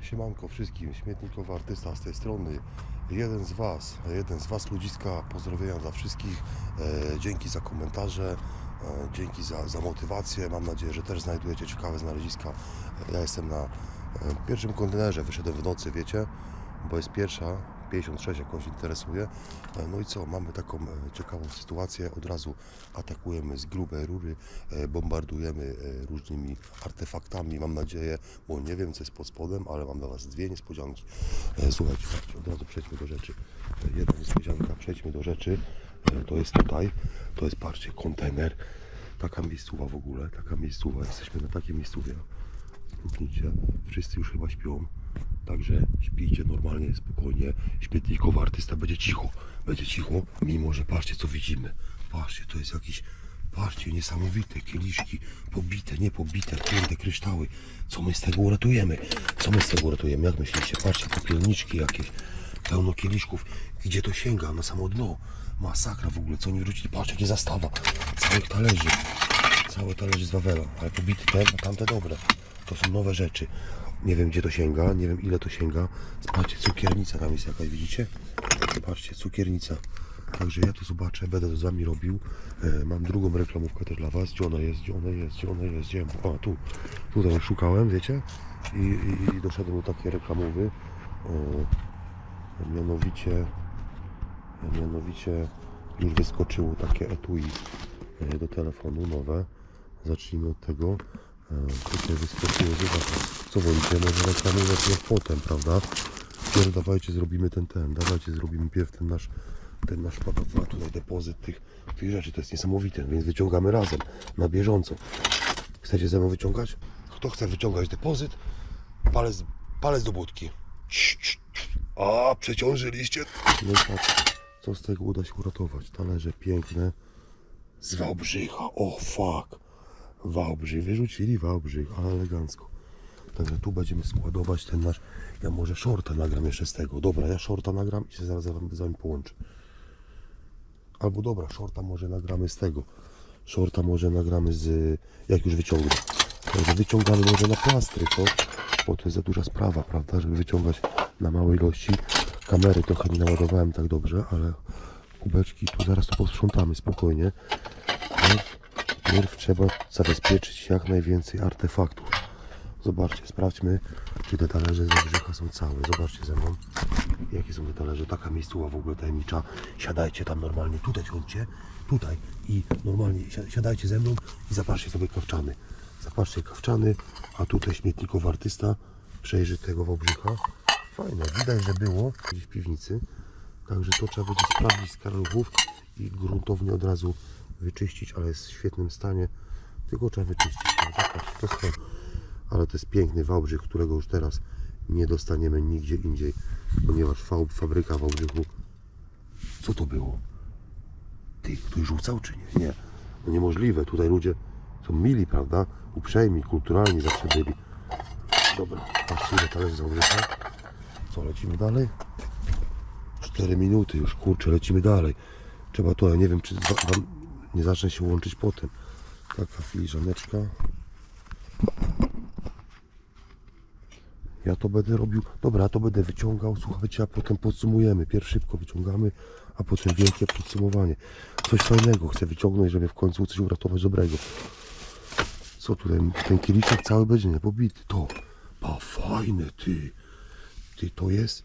Siemanko wszystkim, śmietnikowy artysta z tej strony. Jeden z Was, jeden z Was ludziska, pozdrowienia dla wszystkich. E, dzięki za komentarze, e, dzięki za, za motywację. Mam nadzieję, że też znajdujecie ciekawe znaleziska. Ja jestem na e, pierwszym kontenerze, wyszedłem w nocy, wiecie, bo jest pierwsza, 56 jakoś interesuje. E, No i co, mamy taką e, ciekawą sytuację, od razu atakujemy z grubej rury, e, bombardujemy różnymi artefaktami, mam nadzieję, bo nie wiem co jest pod spodem, ale mam dla Was dwie niespodzianki. Słuchajcie, od razu przejdźmy do rzeczy. Jedna niespodzianka, przejdźmy do rzeczy, to jest tutaj, to jest, patrzcie, kontener, taka miejscowa w ogóle, taka miejscowa, jesteśmy na takiej miejscowie. Luknijcie, wszyscy już chyba śpią. Także śpijcie normalnie, spokojnie. Śmietnikowy artysta będzie cicho. Będzie cicho, mimo że patrzcie co widzimy. Patrzcie, to jest jakiś. Patrzcie, niesamowite kieliszki, pobite, nie pobite, kurde kryształy. Co my z tego uratujemy? Co my z tego uratujemy? Jak myślicie? Patrzcie, popielniczki jakieś, pełno kieliszków. Gdzie to sięga? Na samo dno. Masakra w ogóle, co oni wrócili? Patrzcie, jakie zastawa. Całych talerzy. Całe talerze z Wawela, ale pobity ten, a tamte dobre. To są nowe rzeczy. Nie wiem gdzie to sięga, nie wiem ile to sięga. Zobaczcie, cukiernica tam jest jakaś, widzicie? Zobaczcie, cukiernica. Także ja to zobaczę, będę to z Wami robił. E, mam drugą reklamówkę też dla Was. Gdzie ona jest, gdzie ona jest, gdzie ona jest, gdzie... O, tu. Tutaj szukałem, wiecie? I, i, i doszedłem do takiej reklamowy. E, mianowicie... Mianowicie już wyskoczyło takie etui e, do telefonu nowe. Zacznijmy od tego. E, Tutaj wyskoczyło, zobacz, co wolicie, może reklamę najpierw potem, prawda? Pierw dawajcie, zrobimy ten, ten, dawajcie, zrobimy pierw ten nasz, ten nasz pa, tutaj depozyt tych, tych rzeczy, to jest niesamowite, więc wyciągamy razem, na bieżąco. Chcecie ze mną wyciągać? Kto chce wyciągać depozyt? Palec, palec do budki. A, przeciążyliście. No patrz, co z tego uda się uratować? Talerze piękne. Z Wałbrzycha, o fuck. Wałbrzych, wyrzucili Wałbrzych, ale elegancko. Także tu będziemy składować ten nasz. Ja może shorta nagram jeszcze z tego. Dobra, ja shorta nagram i się zaraz z wami- połączę. Albo dobra, shorta może nagramy z tego. Shorta może nagramy z. Jak już wyciągnę. Także wyciągamy może na plastry, to, bo to jest za duża sprawa, prawda, żeby wyciągać na małej ilości. Kamery trochę nie naładowałem tak dobrze, ale kubeczki tu zaraz to posprzątamy spokojnie. Najpierw- Najpierw trzeba zabezpieczyć jak najwięcej artefaktów. Zobaczcie, sprawdźmy, czy te talerze z Wałbrzycha są całe. Zobaczcie ze mną, jakie są te talerze. Taka miejscowa w ogóle tajemnicza. Siadajcie tam normalnie, tutaj siądźcie, tutaj i normalnie si- siadajcie ze mną i zapatrzcie sobie kawczany. Zapatrzcie kawczany, a tutaj śmietnikowy artysta przejrzy tego Wałbrzycha. Fajne, widać, że było gdzieś w piwnicy. Także to trzeba będzie sprawdzić z karaluchów i gruntownie od razu wyczyścić, ale jest w świetnym stanie. Tylko trzeba wyczyścić. No, to są ale to jest piękny Wałbrzych, którego już teraz nie dostaniemy nigdzie indziej, ponieważ fabryka Wałbrzychu. Co to było? Ty, ktoś rzucał czy nie? Nie. No niemożliwe. Tutaj ludzie są mili, prawda? Uprzejmi, kulturalni zawsze byli. Dobra, patrzcie ile talerzy z. Co, lecimy dalej? 4 minuty już, kurczę, lecimy dalej. Trzeba to, ja nie wiem, czy wa- wam nie zacznę się łączyć potem. Taka filiżaneczka. Ja to będę robił. Dobra, to będę wyciągał, słuchajcie, a potem podsumujemy. Pierw szybko wyciągamy, a potem wielkie podsumowanie. Coś fajnego chcę wyciągnąć, żeby w końcu coś uratować dobrego. Co tutaj? Ten kieliszek cały będzie nie pobity. To. Pa, fajne, ty. Ty, to jest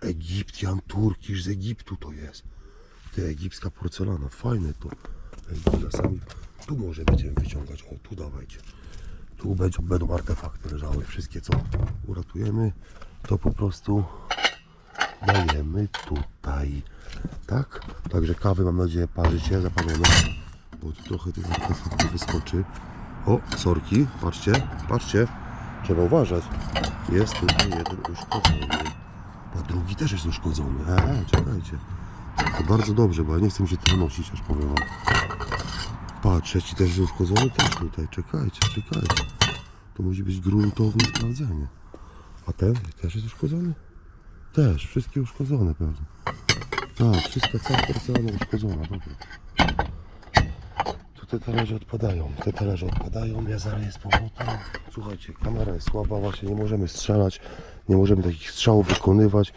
Egiptian Turkisz z Egiptu to jest. Ty, egipska porcelana. Fajne to. Czasami tu może będziemy wyciągać. O, tu dawajcie. Tu będą, będą artefakty leżały. Wszystkie co uratujemy, to po prostu dajemy tutaj. Tak? Także kawy mam nadzieję parzycie, zapalone. Bo tu trochę tych artefaktów wyskoczy. O, sorki, patrzcie, patrzcie. Trzeba uważać. Jest tutaj jeden uszkodzony. A drugi też jest uszkodzony. E, czekajcie. To bardzo dobrze, bo ja nie chcę mi się to nosić, aż powiem wam. Patrz, też jest uszkodzony, też tutaj. Czekajcie, czekajcie. To musi być gruntowne sprawdzenie. A ten też jest uszkodzony? Też, wszystkie uszkodzone pewnie. Tak, wszystko, cała porcelana uszkodzona, dobra. To te talerze odpadają, te talerze odpadają, ja zaraz z powrotem. Słuchajcie, kamera jest słaba, właśnie nie możemy strzelać, nie możemy takich strzałów wykonywać,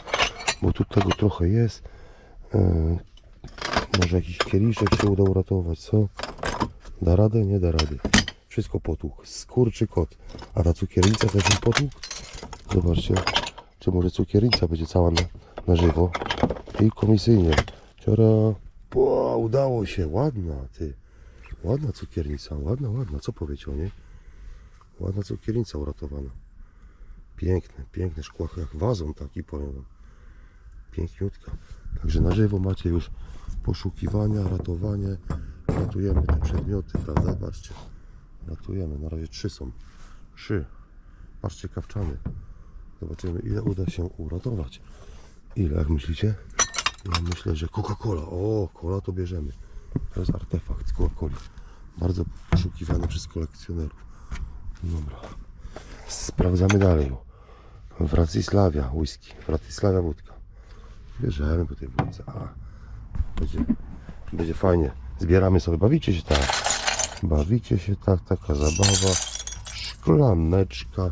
bo tu tego trochę jest. Eee, może jakiś kieliszek się uda uratować, co? Da radę? Nie da rady. Wszystko potłuk. Skurczy kot. A ta cukiernica też jest potłuk? Zobaczcie. Czy może cukiernica będzie cała na, na żywo? I komisyjnie. Ciora. Po, udało się. Ładna, ty. Ładna cukiernica. Ładna, ładna. Co powiecie o niej? Ładna cukiernica uratowana. Piękne, piękne szkłach jak wazon taki powiem wam. Piękniutka. Także na żywo macie już poszukiwania, ratowanie. Ratujemy te przedmioty, prawda? Patrzcie. Ratujemy. Na razie trzy są. Trzy. Patrzcie, kawczany. Zobaczymy ile uda się uratować. Ile, jak myślicie? Ja myślę, że Coca-Cola. O, cola to bierzemy. To jest artefakt z Coca-Coli. Bardzo poszukiwany przez kolekcjonerów. Dobra. Sprawdzamy dalej. Wratysławia whisky. Wratysławia wódka. Bierzemy po tej wódce. A, będzie, będzie fajnie. Zbieramy sobie. Bawicie się tak. Bawicie się tak. Taka zabawa. Szklaneczka.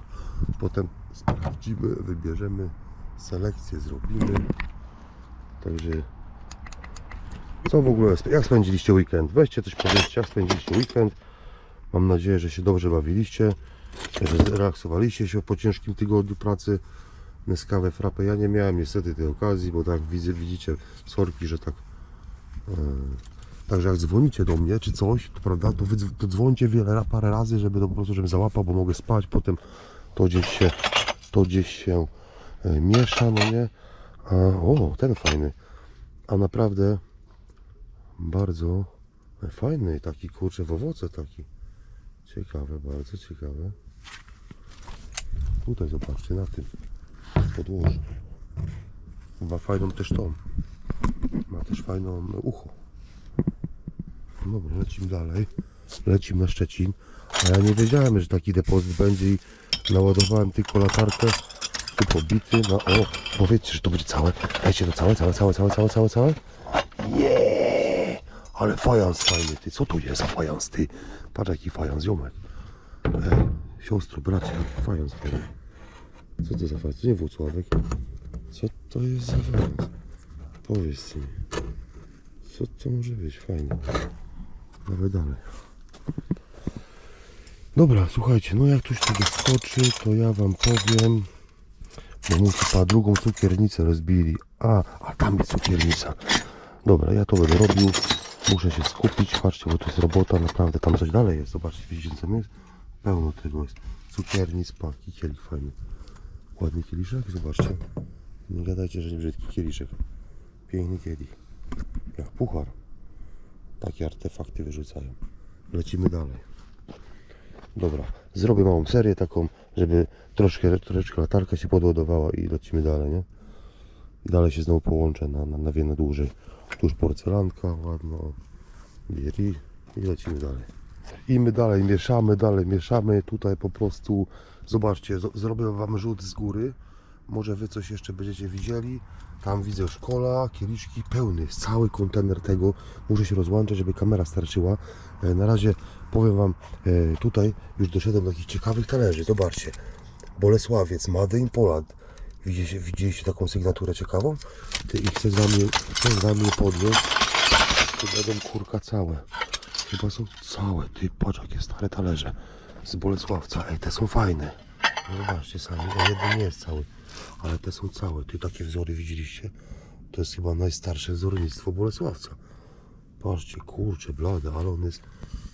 Potem sprawdzimy, wybierzemy. Selekcję zrobimy. Także co w ogóle, jak spędziliście weekend? Weźcie coś powiedzcie, jak spędziliście weekend. Mam nadzieję, że się dobrze bawiliście, że zrelaksowaliście się po ciężkim tygodniu pracy. Neskawę frapę ja nie miałem niestety tej okazji, bo tak widzę, widzicie, sorki, że tak. E, także jak dzwonicie do mnie czy coś, to prawda, to, to dzwońcie wiele, parę razy, żeby to po prostu, żebym załapał, bo mogę spać, potem to gdzieś się, to gdzieś się e, miesza, no nie? A, o, ten fajny. A naprawdę bardzo fajny, taki kurczę w owoce taki. Ciekawe, bardzo ciekawe. Tutaj zobaczcie na tym podłożu. Ma fajną też tą. Ma też fajną ucho. Dobra, lecimy dalej. Lecimy na Szczecin. A ja nie wiedziałem, że taki depozyt będzie i naładowałem tylko latarkę. Tu pobity. No o, powiedzcie, że to będzie całe. Dajcie to całe, całe, całe, całe, całe, całe, całe. Jeee! Ale fajans fajny, ty. Co tu jest za fajans, ty? Patrz jaki fajans, ziomek. Ej, siostro, bracie, jaki fajans fajny. Co to za fajans? To nie Włocławek. Co to jest za fajans? Powiedz mi. Co to może być? Fajne. Dawaj dalej. Dobra, słuchajcie, no jak tuś tu wyskoczy, to ja wam powiem. Bo mu chyba drugą cukiernicę rozbili. A, a tam jest cukiernica. Dobra, ja to będę robił. Muszę się skupić. Patrzcie, bo to jest robota. Naprawdę tam coś dalej jest. Zobaczcie, widzicie co jest? Pełno tego jest. Cukiernic, paki, kielich fajny. Ładny kieliszek, zobaczcie. Nie gadajcie, że nie brzydki kieliszek. Piękny kielich. Jak puchar. Takie artefakty wyrzucają. Lecimy dalej. Dobra, zrobię małą serię taką, żeby troszkę, troszeczkę latarka się podładowała i lecimy dalej, nie? I dalej się znowu połączę na, na, na dłużej. Tu już porcelanka ładna. Bieri i lecimy dalej. I my dalej mieszamy, dalej mieszamy. Tutaj po prostu, zobaczcie, zrobię Wam rzut z góry. Może Wy coś jeszcze będziecie widzieli. Tam widzę szkola, kieliszki pełny, cały kontener tego. Muszę się rozłączyć, żeby kamera starczyła. E, Na razie powiem Wam, e, tutaj już doszedłem do takich ciekawych talerzy. Zobaczcie, Bolesławiec, Made in Poland. Widzieliście, widzieliście taką sygnaturę ciekawą? I chcę z Wami, chcę z wami je podnieść. Tu będą kurka całe. Chyba są całe. Ty patrz jakie stare talerze. Z Bolesławca. Ej, te są fajne. No zobaczcie sami, jeden nie jest cały. Ale te są całe. Ty takie wzory widzieliście? To jest chyba najstarsze wzornictwo Bolesławca. Patrzcie, kurczę, blade, ale on jest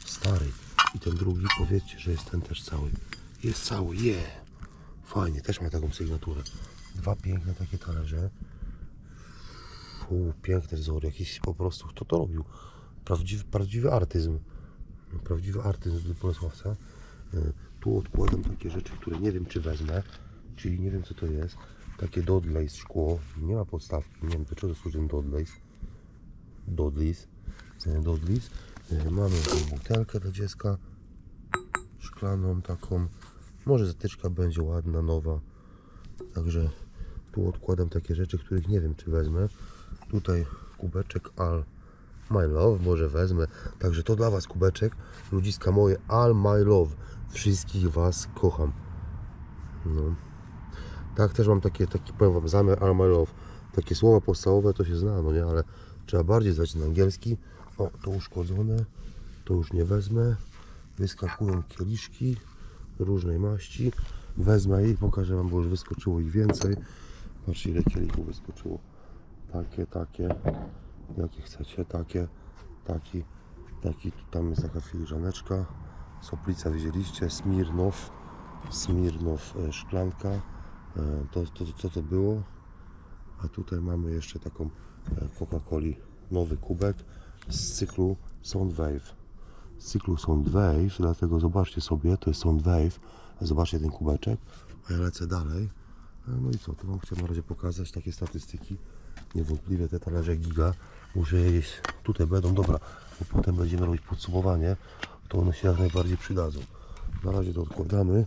stary. I ten drugi, powiedzcie, że jest ten też cały. Jest cały, je. Fajnie, też ma taką sygnaturę. Dwa piękne takie talerze. Fu, piękne wzory, jakiś po prostu, kto to robił? Prawdziwy, prawdziwy artyzm. Prawdziwy artyzm z Bolesławca. E, Tu odkładam takie rzeczy, które nie wiem czy wezmę, czyli nie wiem co to jest. Takie Dodleys szkło, nie ma podstawki, nie wiem do czego służy ten Dodleys. Dodleys. E, Dodleys. E, Mamy tą butelkę dla dziecka, szklaną taką. Może zatyczka będzie ładna, nowa. Także tu odkładam takie rzeczy, których nie wiem czy wezmę. Tutaj kubeczek Al My love, może wezmę. Także to dla Was kubeczek. Ludziska moje, all my love. Wszystkich Was kocham. No. Tak, też mam takie, taki powiem Wam, zamiar all my love. Takie słowa podstawowe to się zna, no nie, ale trzeba bardziej znać ten angielski. O, to uszkodzone, to już nie wezmę. Wyskakują kieliszki różnej maści. Wezmę i pokażę Wam, bo już wyskoczyło ich więcej. Patrzcie ile kielichów wyskoczyło. Takie, takie, jakie chcecie, takie, taki, taki, tam jest taka filiżaneczka. Soplica widzieliście, Smirnow, Smirnow e, szklanka. E, To, to, co to było? A tutaj mamy jeszcze taką e, Coca-Coli, nowy kubek z cyklu Soundwave. Z cyklu Soundwave, dlatego zobaczcie sobie, to jest Soundwave. Zobaczcie ten kubeczek, a ja lecę dalej. No i co, to Wam chciałem na razie pokazać takie statystyki. Niewątpliwie te talerze giga. Muszę jeść. Tutaj będą, dobra, bo potem będziemy robić podsumowanie, to one się jak najbardziej przydadzą. Na razie to odkładamy,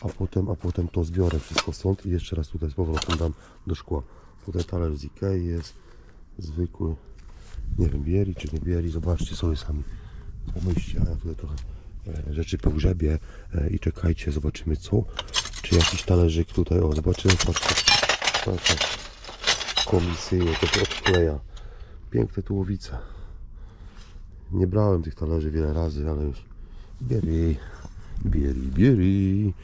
a potem, a potem to zbiorę wszystko stąd i jeszcze raz tutaj z powrotem dam do szkła. Tutaj talerz z Ikei jest zwykły, nie wiem, bieli czy nie bieli, zobaczcie sobie sami. Pomyślcie, a ja tutaj trochę e, rzeczy pogrzebię e, i czekajcie, zobaczymy co. Czy jakiś talerzyk tutaj, o zobaczymy, patrzcie. Patrzcie. Komisyjnie, to się odkleja. Piękne tułowice. Nie brałem tych talerzy wiele razy, ale już bieri, bieri, bieri,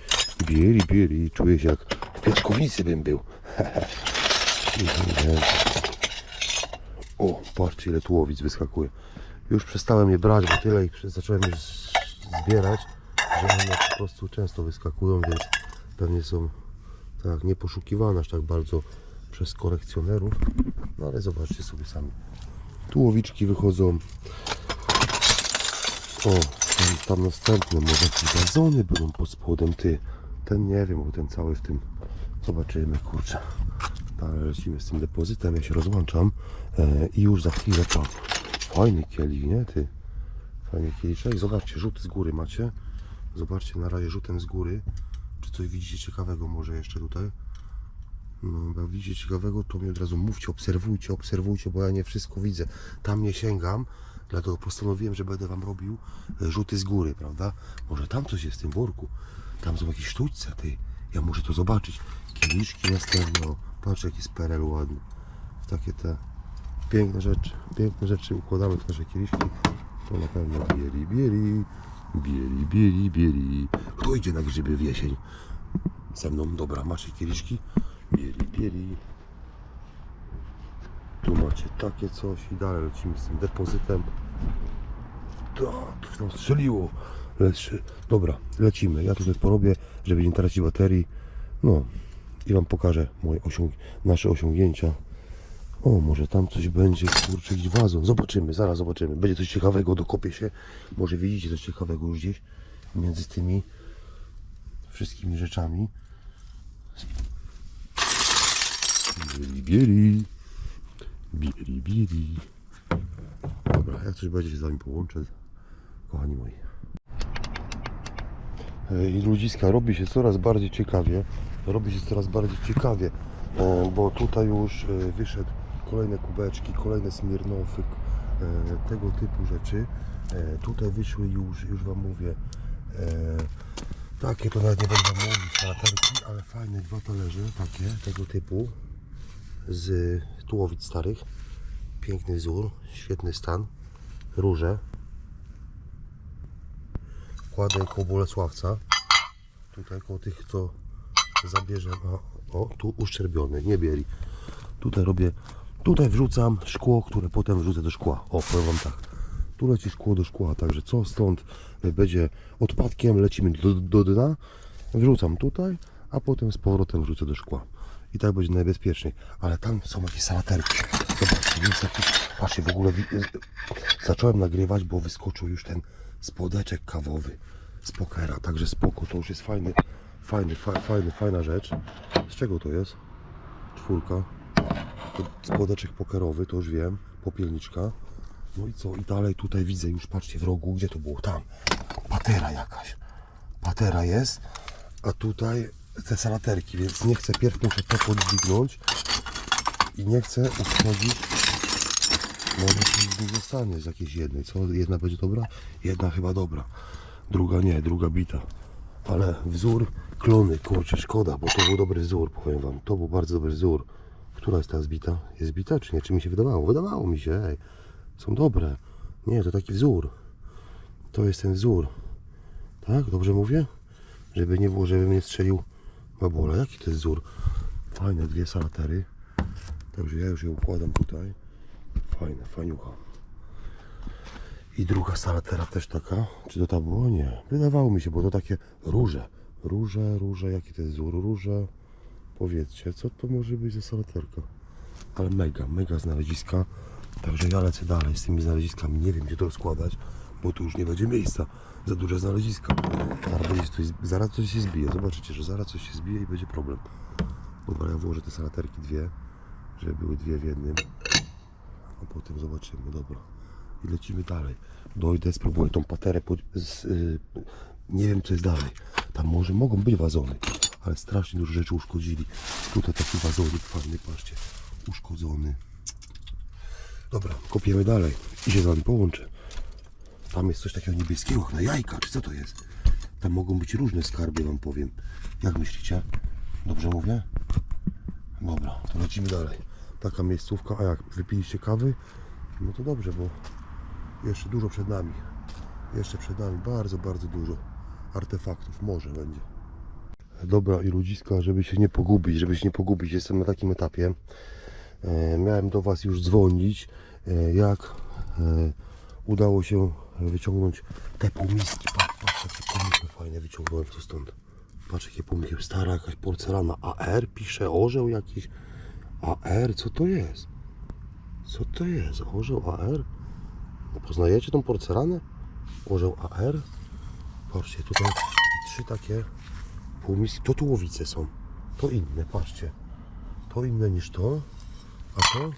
bieri, bieri. Czuję się jak w piaskownicy bym był. o, patrzcie ile tułowic wyskakuje. Już przestałem je brać, bo tyle ich zacząłem już zbierać, że one po prostu często wyskakują, więc pewnie są tak nieposzukiwane aż tak bardzo przez kolekcjonerów. No ale zobaczcie sobie sami. Tułowiczki wychodzą. O, tam, tam następne, może jakieś wazony będą pod spodem, ty. Ten nie wiem, bo ten cały w tym. Zobaczymy, kurczę. Ale lecimy z tym depozytem, ja się rozłączam e, i już za chwilę to. Fajny kielich, nie ty? Fajny kieliszek. Zobaczcie, rzut z góry macie. Zobaczcie na razie rzutem z góry. Czy coś widzicie ciekawego może jeszcze tutaj? No, jak widzicie ciekawego, to mi od razu mówcie, obserwujcie, obserwujcie, bo ja nie wszystko widzę. Tam nie sięgam, dlatego postanowiłem, że będę Wam robił e, rzuty z góry, prawda? Może tam coś jest w tym worku. Tam są jakieś sztućce, ty. Ja muszę to zobaczyć. Kieliszki następne, o, patrz jaki jest perel ładny. Takie te piękne rzeczy, piękne rzeczy układamy w nasze kieliszki. To na pewno bieli, bieli, bieli, bieli, bieli. Kto idzie na grzyby w jesień? Ze mną, dobra, macie kieliszki. Bieli, bieli. Tu macie takie coś i dalej lecimy z tym depozytem. Tak, coś tam strzeliło. Leczy. Dobra, lecimy. Ja tutaj porobię, żeby nie tracić baterii. No i Wam pokażę moje osiąg nasze osiągnięcia. O, może tam coś będzie, kurczę, gdzieś wazon. Zobaczymy, zaraz zobaczymy. Będzie coś ciekawego, dokopię się. Może widzicie coś ciekawego już gdzieś między tymi wszystkimi rzeczami. Bieli, bieli. Bieli, bieli. Dobra, jak coś będzie się z Wami połączę, kochani moi. E, I ludziska robi się coraz bardziej ciekawie. Robi się coraz bardziej ciekawie, e, bo tutaj już e, wyszedł kolejne kubeczki, kolejne smirnofy, e, tego typu rzeczy. Tutaj wyszły już, już Wam mówię, takie to nawet nie będę mówić, ale fajne dwa talerze, takie, tego typu, z tułowic starych. Piękny wzór, świetny stan, róże. Kładę koło Bolesławca. Tutaj koło tych, co zabierze. A, o, tu uszczerbiony, nie bieli. Tutaj robię, tutaj wrzucam szkło, które potem wrzucę do szkła. O, powiem Wam tak. Tu leci szkło do szkła, także co stąd będzie odpadkiem, lecimy do, do dna, wrzucam tutaj, a potem z powrotem wrzucę do szkła. I tak będzie najbezpieczniej. Ale tam są jakieś salaterki. Zobaczcie, jest jakiś, patrzcie, w ogóle zacząłem nagrywać, bo wyskoczył już ten spodeczek kawowy z pokera, także spoko, to już jest fajny, fajny, fa, fajny, fajna rzecz. Z czego to jest? Czwórka. Spodeczek pokerowy, to już wiem, popielniczka. No i co? I dalej tutaj widzę już, patrzcie w rogu, gdzie to było? Tam. Patera jakaś. Patera jest, a tutaj te salaterki, więc nie chcę, pierw muszę to podźwignąć i nie chcę uszkodzić Może się nich zostanie z jakiejś jednej. Co? Jedna będzie dobra? Jedna chyba dobra. Druga nie, druga bita. Ale wzór klony, kurczę, szkoda, bo to był dobry wzór, powiem wam. To był bardzo dobry wzór. Która jest teraz bita? Jest bita czy nie? Czy mi się wydawało? Wydawało mi się, ej. Są dobre. Nie, to taki wzór. To jest ten wzór. Tak? Dobrze mówię? Żeby nie było, żebym nie strzelił babola. Jaki to jest wzór? Fajne dwie salatery. Także ja już je układam tutaj. Fajne, fajniucha. I druga salatera też taka. Czy to ta było? Nie. Wydawało mi się, bo to takie róże. Róże, róże, jaki to jest wzór? Róże. Powiedzcie, co to może być za salaterka? Ale mega, mega znaleziska. Także ja lecę dalej z tymi znaleziskami. Nie wiem, gdzie to rozkładać, bo tu już nie będzie miejsca. Za duże znaleziska. Zaraz, coś, zaraz coś się zbije. Zobaczycie, że zaraz coś się zbije i będzie problem. Dobra, ja włożę te salaterki dwie, żeby były dwie w jednym. A potem zobaczymy, dobra. I lecimy dalej. Dojdę, spróbuję tą paterę pod, z, y, Nie wiem co jest dalej. Tam może mogą być wazony, ale strasznie dużo rzeczy uszkodzili. Tutaj taki wazonik fajny, patrzcie. Uszkodzony. Dobra, kopiemy dalej i się z wami połączę. Tam jest coś takiego niebieskiego, na jajka, czy co to jest? Tam mogą być różne skarby, wam powiem. Jak myślicie? Dobrze mówię? Dobra, to lecimy dalej. Taka miejscówka, a jak wypiliście kawy? No to dobrze, bo jeszcze dużo przed nami. Jeszcze przed nami bardzo, bardzo dużo artefaktów. Może będzie. Dobra i ludziska, żeby się nie pogubić, żeby się nie pogubić, jestem na takim etapie. E, miałem do Was już dzwonić, e, jak e, udało się wyciągnąć te półmiski. Patrz, jakie półmiski fajne wyciągnąłem tu stąd. Patrz jakie półmiski, stara jakaś porcelana. AR pisze, orzeł jakiś. AR, co to jest? Co to jest? Orzeł AR? No, poznajecie tą porcelanę? Orzeł AR? Patrzcie, tutaj trzy takie półmiski. To tułowice są. To inne, patrzcie. To inne niż to. A to?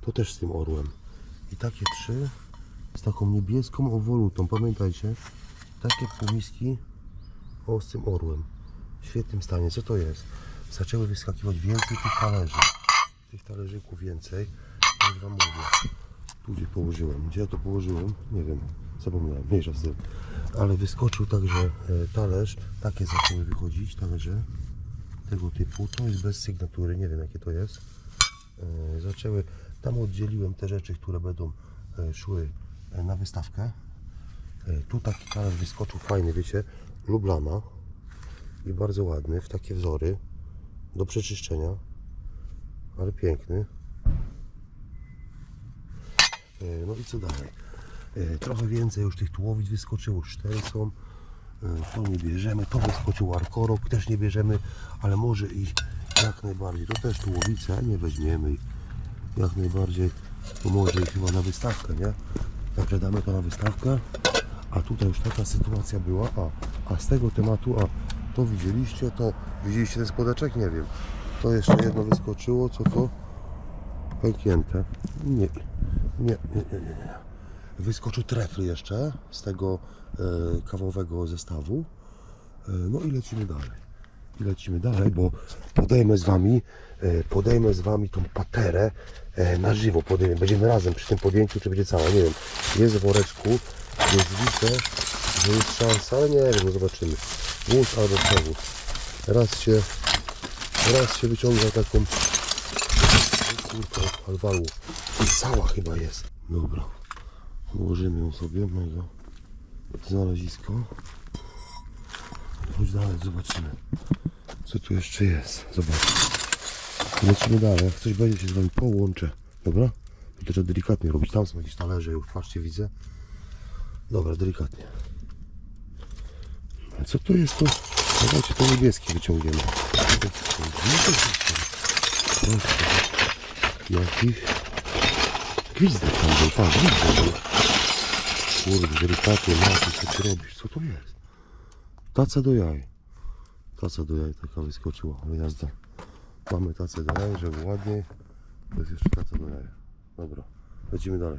To też z tym orłem. I takie trzy z taką niebieską owolutą. Pamiętajcie, takie półmiski o tym orłem. W świetnym stanie. Co to jest? Zaczęły wyskakiwać więcej tych talerzy. Tych talerzyków więcej. Jak wam mówię. Tu gdzie położyłem. Gdzie ja to położyłem? Nie wiem. Zapomniałem. Mniejsza z tym. Ale wyskoczył także e, talerz. Takie zaczęły wychodzić talerze. Tego typu. To jest bez sygnatury. Nie wiem jakie to jest. E, Zaczęły. Tam oddzieliłem te rzeczy, które będą e, szły na wystawkę. E, Tu taki talerz wyskoczył fajny, wiecie, Lublana i bardzo ładny, w takie wzory do przeczyszczenia, ale piękny. E, No i co dalej? E, Trochę więcej już tych tułowic wyskoczyło, cztery są. To nie bierzemy, to wyskoczył arkorok, też nie bierzemy, ale może iść jak najbardziej. To też tułowice, nie weźmiemy. Jak najbardziej, to może ich chyba na wystawkę, nie? Także damy to na wystawkę. A tutaj już taka sytuacja była, a, a z tego tematu, a to widzieliście, to widzieliście ten spodeczek? Nie wiem. To jeszcze jedno wyskoczyło, co to? Pęknięte. Nie, nie, nie, nie, nie. Wyskoczył trefl jeszcze z tego e, kawowego zestawu. E, no i lecimy dalej. I lecimy dalej, bo podejmę z wami, e, podejmę z wami tą paterę e, na żywo. Podejmę. Będziemy razem przy tym podjęciu, czy będzie cała, nie wiem. Jest w woreczku, więc widzę, że jest szansa, ale nie wiem, no zobaczymy. Wóz albo przewóz. Raz się, raz się wyciąga taką kurkę od. I cała chyba jest. Dobra. Ułożymy ją sobie, mega. Znalezisko. Chodź dalej, zobaczymy. Co tu jeszcze jest? Zobaczcie. Lecimy dalej. Jak coś będzie, się z wami połączę. Dobra? To trzeba delikatnie robić. Tam są jakieś talerze, już patrzcie, widzę. Dobra, delikatnie. A co to jest to? Dawajcie to niebieskie wyciągniemy. Jakiś gwizdek tam był, patrz, gwizdek był. Kurde, delikatnie, Marty, co ty robisz? Co to jest? Taca do jaj. Taca do jaj taka wyskoczyła, ale jazda. Mamy tacę do jaj, żeby ładniej. To jest jeszcze taca do jaj. Dobra, lecimy dalej.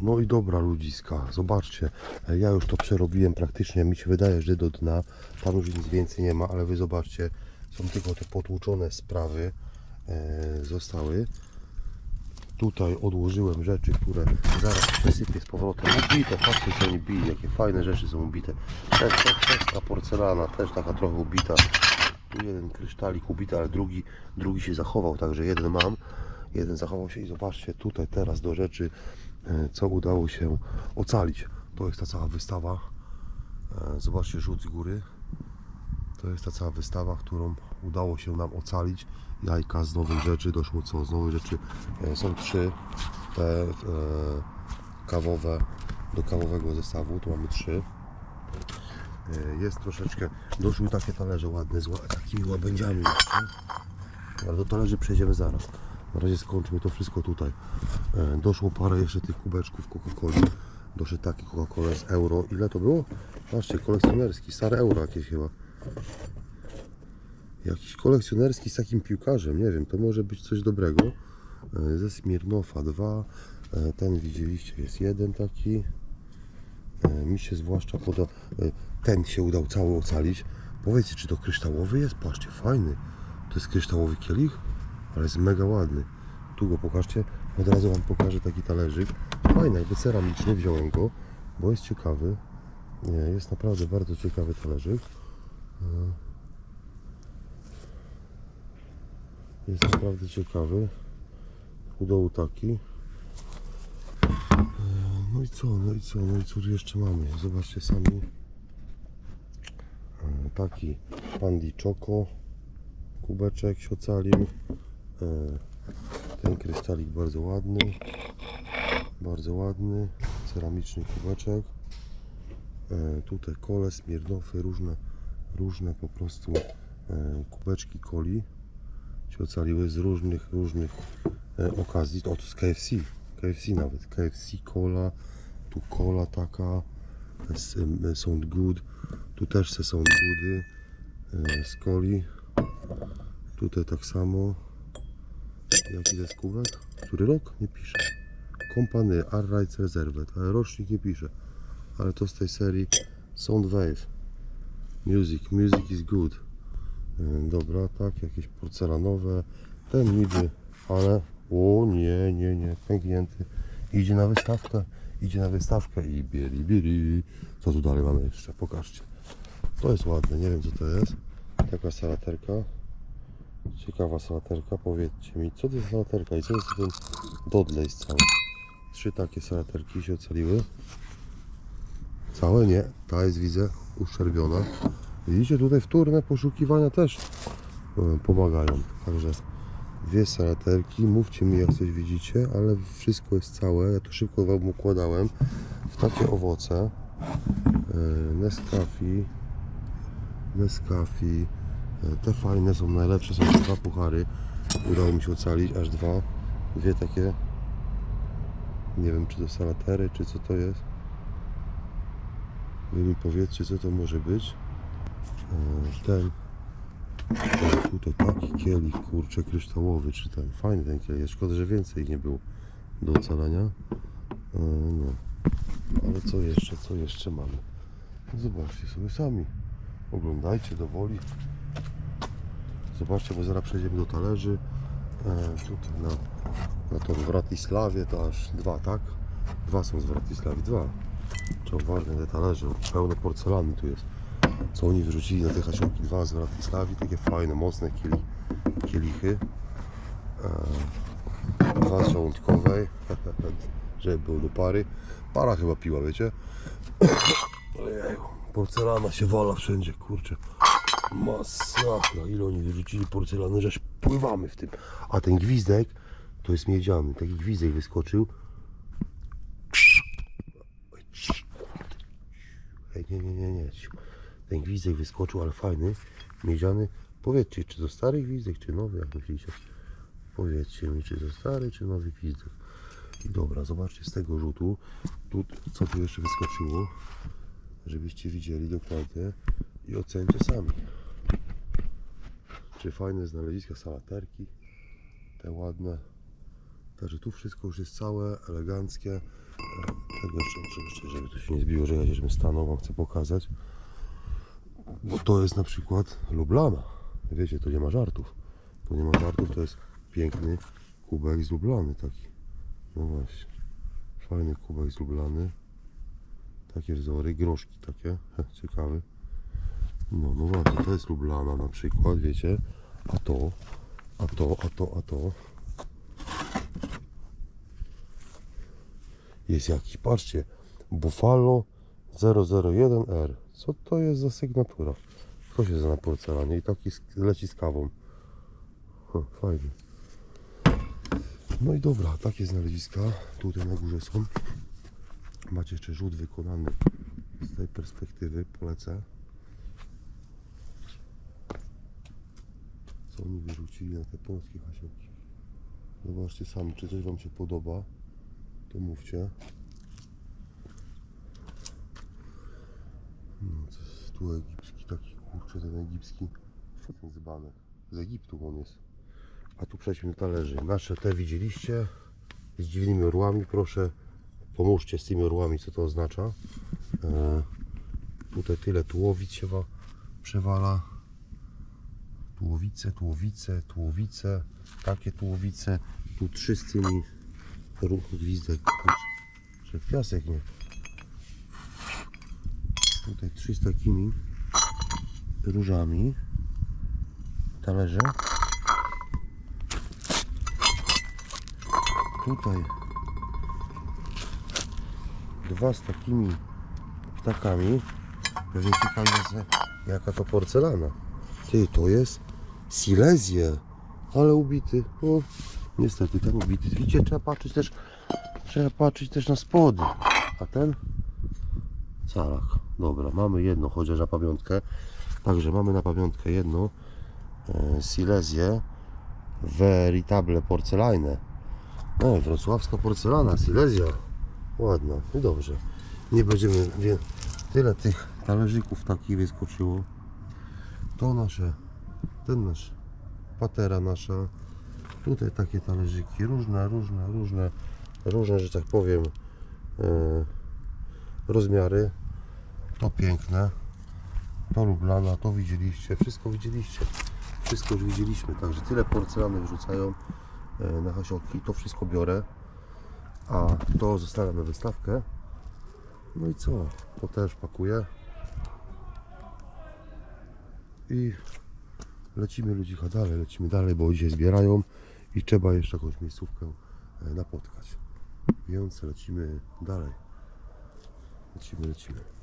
No i dobra ludziska, zobaczcie, e, ja już to przerobiłem praktycznie, mi się wydaje, że do dna, tam już nic więcej nie ma, ale wy zobaczcie, są tylko te potłuczone sprawy e, zostały. Tutaj odłożyłem rzeczy, które zaraz przesypię z powrotem. Ubite, patrzcie co oni bili, jakie fajne rzeczy są ubite. Ta porcelana, też taka trochę ubita. Tu jeden kryształik ubity, ale drugi, drugi się zachował, także jeden mam. Jeden zachował się i zobaczcie tutaj teraz do rzeczy, e, co udało się ocalić. To jest ta cała wystawa. E, Zobaczcie rzut z góry. To jest ta cała wystawa, którą udało się nam ocalić. Jajka z nowych rzeczy, doszło co z nowych rzeczy. E, Są trzy te e, kawowe, do kawowego zestawu, tu mamy trzy. E, Jest troszeczkę, doszły takie talerze ładne z takimi łabędziami jeszcze. Ale do talerzy przejdziemy zaraz. Na razie skończmy to wszystko tutaj. E, Doszło parę jeszcze tych kubeczków Coca-Coli. Doszedł taki Coca-Cola z euro. Ile to było? Patrzcie, kolekcjonerski, stare euro jakieś chyba. Jakiś kolekcjonerski z takim piłkarzem, nie wiem, to może być coś dobrego. E, Ze Smirnofa dwa. E, Ten widzieliście, jest jeden taki. E, Mi się zwłaszcza poda. e, Ten się udał cały ocalić. Powiedzcie, czy to kryształowy jest? Patrzcie, fajny. To jest kryształowy kielich, ale jest mega ładny. Tu go pokażcie. Od razu Wam pokażę taki talerzyk. Fajny, jakby ceramiczny, wziąłem go, bo jest ciekawy. Nie, jest naprawdę bardzo ciekawy talerzyk. Jest naprawdę ciekawy. U dołu taki. E, No i co, no i co, no i co jeszcze mamy? Zobaczcie sami. E, Taki Pandi Choco. Kubeczek się ocalił. E, Ten krystalik bardzo ładny. Bardzo ładny. Ceramiczny kubeczek. Tutaj kole, smirnofy, różne, różne po prostu kubeczki coli się ocaliły z różnych, różnych e, okazji. O, to z KFC. KFC nawet. KFC cola, tu cola taka, em, są good. Tu też se są goody e, z coli. Tutaj tak samo. Jaki to jest kubek? Który rok? Nie pisze. Kompany Arrights Reserved, ale rocznik nie pisze. Ale to z tej serii Sound Wave. Music, music is good. E, Dobra, tak, jakieś porcelanowe. Ten niby, ale o nie, nie, nie, pęknięty. Idzie na wystawkę, idzie na wystawkę i bieri, bieri. Co tu dalej mamy jeszcze? Pokażcie. To jest ładne, nie wiem co to jest. Taka salaterka. Ciekawa salaterka, powiedzcie mi, co to jest salaterka i co jest ten dodlej cały. Trzy takie salaterki się ocaliły. Całe nie, ta jest widzę uszczerbiona. Widzicie, tutaj wtórne poszukiwania też e, pomagają. Także dwie salaterki. Mówcie mi, jak coś widzicie, ale wszystko jest całe. Ja to szybko Wam układałem w takie owoce. Nescafi, Nescafi. E, Te fajne są najlepsze, są dwa puchary. Udało mi się ocalić, aż dwa. Dwie takie. Nie wiem, czy to salatery, czy co to jest. Wy mi powiedzcie, co to może być. E, ten tutaj taki kielich kurczę kryształowy czy ten fajny ten kielich. Szkoda że więcej nie było do ocalania e, no. Ale co jeszcze co jeszcze mamy? Zobaczcie sobie sami. Oglądajcie do woli zobaczcie bo zaraz przejdziemy do talerzy. E, tutaj na, na tą Wratisławie to aż dwa tak? Dwa są z Wratisławi dwa. Uważnie te talerze pełno porcelany tu jest co oni wyrzucili na te hasionki dwa z Wratisławi, takie fajne, mocne kieli, kielichy. E, dwa z żołądkowej, żeby było do pary. Para chyba piła, wiecie? Porcelana się wala wszędzie, kurczę. Masakra, ile oni wyrzucili porcelany, żeż pływamy w tym. A ten gwizdek to jest miedziany, taki gwizdek wyskoczył. Ej, nie, nie, nie, nie. Ten gwizdek wyskoczył, ale fajny, miedziany. Powiedzcie, czy to stary gwizdek, czy nowy, jak myślicie? Powiedzcie mi, czy to stary, czy nowy gwizdek. I dobra, zobaczcie z tego rzutu, tu, co tu jeszcze wyskoczyło, żebyście widzieli dokładnie i ocencie sami. Czy fajne znaleziska salaterki, te ładne. Także tu wszystko już jest całe, eleganckie. E, Tego jeszcze żeby to się nie zbiło, że ja żebym stanął, wam chcę pokazać. Bo to jest na przykład Lublana. Wiecie, to nie ma żartów. To nie ma żartów, to jest piękny kubek z Lublany taki. No właśnie. Fajny kubek z Lublany. Takie wzory, groszki takie. Ciekawy. No, no właśnie, to jest Lublana na przykład, wiecie. A to, a to, a to, a to. Jest jakiś, patrzcie, Buffalo 001R. Co to jest za sygnatura? To się zna na porcelanie i taki leci z kawą. Hm, fajnie. No i dobra, takie znaleziska tutaj na górze są. Macie jeszcze rzut wykonany z tej perspektywy, polecę. Co oni wyrzucili na te polskie hasiołki. Zobaczcie sami, czy coś Wam się podoba, to mówcie. No, jest tu egipski, taki kurczę, ten egipski. Ten dzbanek. Z Egiptu on jest. A tu przejdźmy do talerzy. Nasze te widzieliście z dziwnymi orłami. Proszę, pomóżcie z tymi orłami, co to oznacza. E, tutaj tyle tułowic się wa- przewala. Tułowice, tułowice, tułowice. Takie tułowice. Tu trzy z tymi ruch gwizdek. Że piasek nie. Tutaj trzy z takimi różami. Talerze. Tutaj dwa z takimi ptakami. Pewnie ciekawi jest jaka to porcelana. Ty, to jest Silezie. Ale ubity. O, niestety ten ubity. Widzicie, trzeba patrzeć też trzeba patrzeć też na spody. A ten calak. Dobra, mamy jedno, chociaż na pamiątkę. Także mamy na pamiątkę jedno e, Silesię Veritable Porcelaine. O, wrocławska porcelana, Silesia. Ładna i dobrze. Nie będziemy, wie, tyle tych talerzyków takich wyskoczyło. To nasze, ten nasz, patera nasza. Tutaj takie talerzyki, różne, różne, różne, różne, że tak powiem, e, rozmiary. To piękne, to Lublana, to widzieliście, wszystko widzieliście. Wszystko już widzieliśmy, także tyle porcelany wyrzucają e, na hasiołki, to wszystko biorę, a to zostawiam na wystawkę. No i co? To też pakuję. I lecimy ludzika dalej, lecimy dalej, bo dzisiaj zbierają i trzeba jeszcze jakąś miejscówkę e, napotkać. Więc lecimy dalej. Lecimy, lecimy.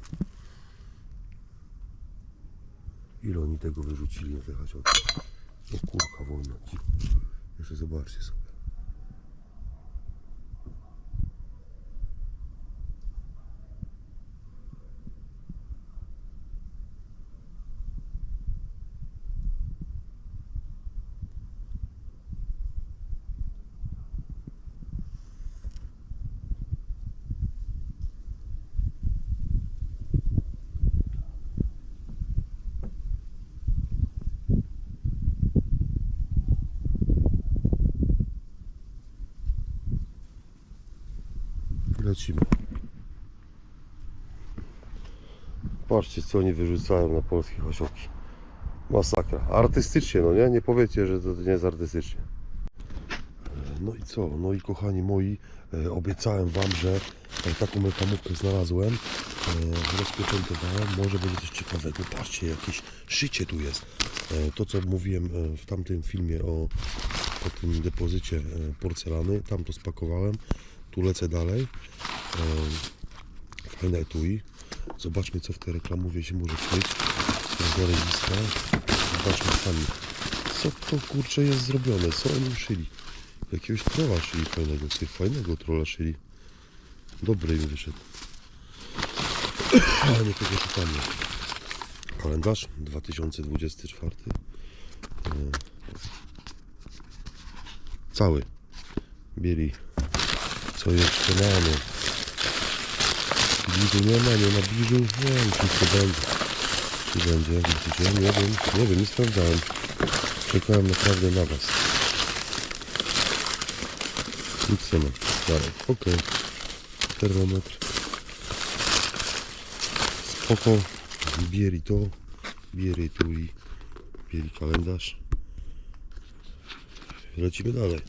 Ile oni tego wyrzucili na te hasiołki? No kurka wolna. Ci- Jeszcze zobaczcie sobie. Lecimy. Patrzcie, co oni wyrzucają na polskie osiołki. Masakra. Artystycznie, no nie? Nie powiecie, że to nie jest artystycznie. No i co? No i kochani moi, e, obiecałem Wam, że e, taką reklamówkę znalazłem. E, rozpieczętowałem. Może będzie coś ciekawego. Patrzcie, jakieś szycie tu jest. To, co mówiłem w tamtym filmie o, o tym depozycie porcelany. Tam to spakowałem. Tu lecę dalej. E, fajne etui. Zobaczmy, co w tej reklamowie się może kryć. Znaleziska. Zobaczmy sami. Co to kurczę jest zrobione? Co oni uszyli? Jakiegoś trolla szyli fajnego. Ty fajnego trolla szyli. Dobry im wyszedł. Ale nie tego szukamy. Kalendarz 2024. E, Cały. Bieli. Co jeszcze mamy? Biżu nie ma, nie ma biżu. Nie wiem, czy to będzie. Czy będzie, widzicie? Nie wiem, nie wiem, nie sprawdzałem. Czekałem naprawdę na Was. Nic nie ma. Dalej, ok. Termometr. Spoko. Bieri to. Bieri i bieri kalendarz. Lecimy dalej.